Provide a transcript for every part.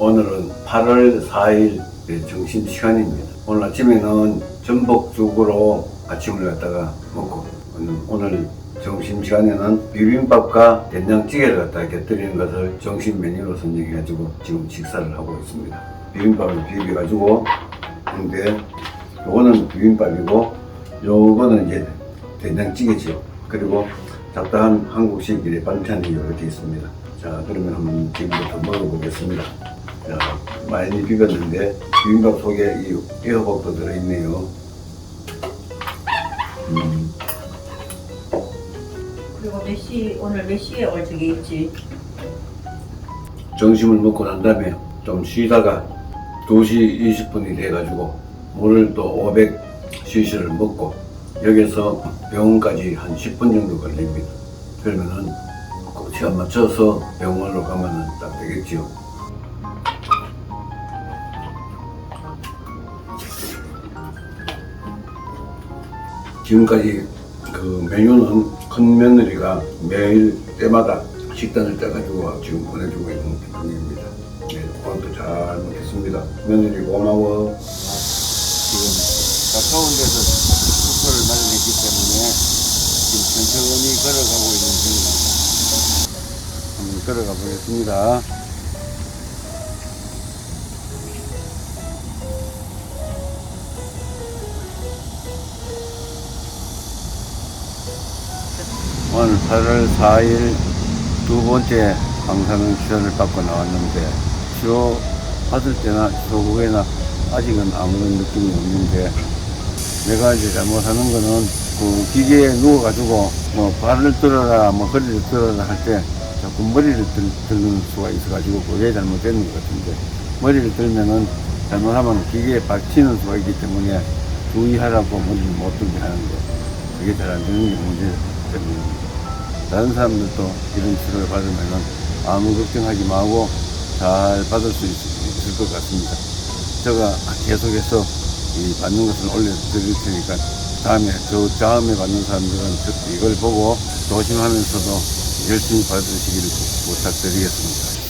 오늘은 8월 4일 점심 시간입니다. 오늘 아침에는 전복죽으로 아침을 갖다가 먹고 오늘- 점심 시간에는 비빔밥과 된장찌개를 갖다가 곁들이는 것을 점심 메뉴로 선정해가지고 지금 식사를 하고 있습니다. 비빔밥을 비벼가지고 근데 요거는 비빔밥이고 요거는 이제 된장찌개죠. 그리고 잡다한 한국식 반찬이 이렇게 있습니다. 자 그러면 한번 지금부터 먹어보겠습니다. 자 많이 비볐는데 비빔밥 속에 이 애호박도 들어있네요. 음, 그리고 몇 시, 오늘 몇 시에 올 적이 있지? 점심을 먹고 난 다음에 좀 쉬다가 2시 20분이 돼가지고 물을 또 500cc를 먹고 여기서 병원까지 한 10분 정도 걸립니다. 그러면은 그 시간 맞춰서 병원으로 가면은 딱 되겠지요. 지금까지 그 메뉴는 큰 며느리가 매일 때마다 식단을 짜가지고 지금 보내주고 있는 중입니다. 네, 오늘도 잘 먹겠습니다. 며느리 고마워. 지금 가까운 데서 숙소를 마련했기 때문에 지금 천천히 걸어가고 있는 중입니다. 한번 걸어가 보겠습니다. 오늘 8월 4일 두 번째 방사능 치료를 받고 나왔는데 치료 받을 때나 치료 후에나 아직은 아무런 느낌이 없는데 내가 이제 잘못하는 거는 그 기계에 누워가지고 뭐 발을 들어라 뭐 허리를 들어라 할 때 자꾸 머리를 들, 들는 수가 있어가지고 그게 잘못되는 것 같은데 머리를 들면은 잘못하면 기계에 박치는 수가 있기 때문에 주의하라고 머리를 못 들게 하는데 그게 잘 안 되는 게 문제 때문입니다. 다른 사람들도 이런 치료를 받으면은 아무 걱정하지 말고 잘 받을 수 있, 있을 것 같습니다. 제가 계속해서 이 받는 것을 올려드릴 테니까 다음에 저 다음에 받는 사람들은 저- 이걸 보고 조심하면서도 열심히 받으시기를 부탁드리겠습니다.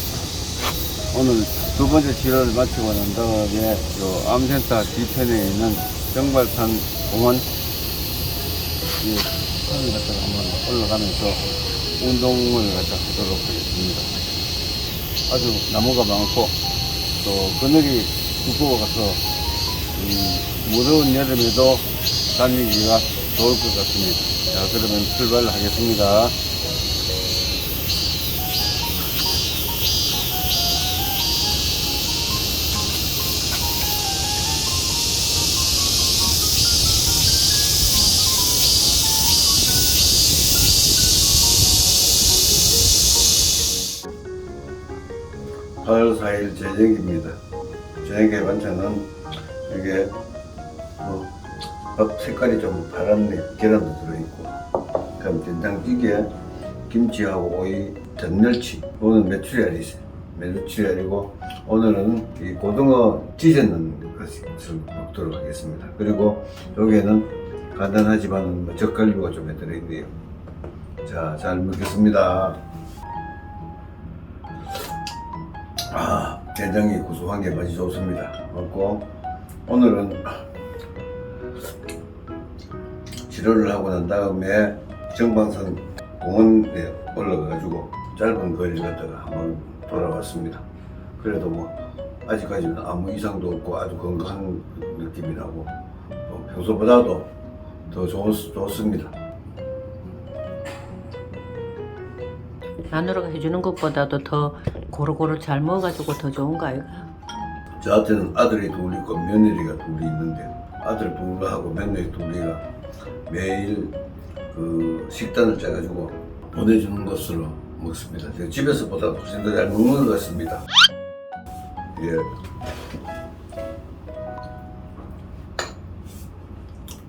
오늘 두 번째 치료를 마치고 난 다음에 요 암센터 뒤편에 있는 정발산 공원 이 산을 갖다가 한번 올라가면서 운동을 갖다 하도록 하겠습니다. 아주 나무가 많고 또 그늘이 두꺼워가서 이 무더운 여름에도 다니기가 좋을 것 같습니다. 자 그러면 출발하겠습니다. 팔월 4일 저녁입니다. 저녁의 반찬은 이게 뭐, 밥 색깔이 좀 파랗네. 계란도 들어있고. 그럼 된장찌개, 김치하고 오이, 전멸치. 오늘 메추리알이 있어요. 메추리알이고 오늘은 이 고등어 찢어는 것을 먹도록 하겠습니다. 그리고 여기에는 간단하지만 뭐 젓갈류가 좀 들어있네요. 자, 잘 먹겠습니다. 아, 된장이 구수한 게 맛이 좋습니다. 먹고 오늘은 치료를 하고 난 다음에 정방산 공원에 올라가가지고 짧은 거리를 갔다가 한번 돌아왔습니다. 그래도 뭐 아직까지는 아무 이상도 없고 아주 건강한 느낌이라고 뭐 평소보다도 더 좋, 좋습니다. 마누라가 해주는 것보다도 더 고루고루 잘 먹어가지고 더 좋은 거 아이가? 저한테는 아들이 둘 있고 며느리가 둘이 있는데 아들 둘하고 며느리 둘이가 매일 그 식단을 짜가지고 보내주는 것으로 먹습니다. 제가 집에서보다 훨씬 더 잘 먹는 것 같습니다. 예.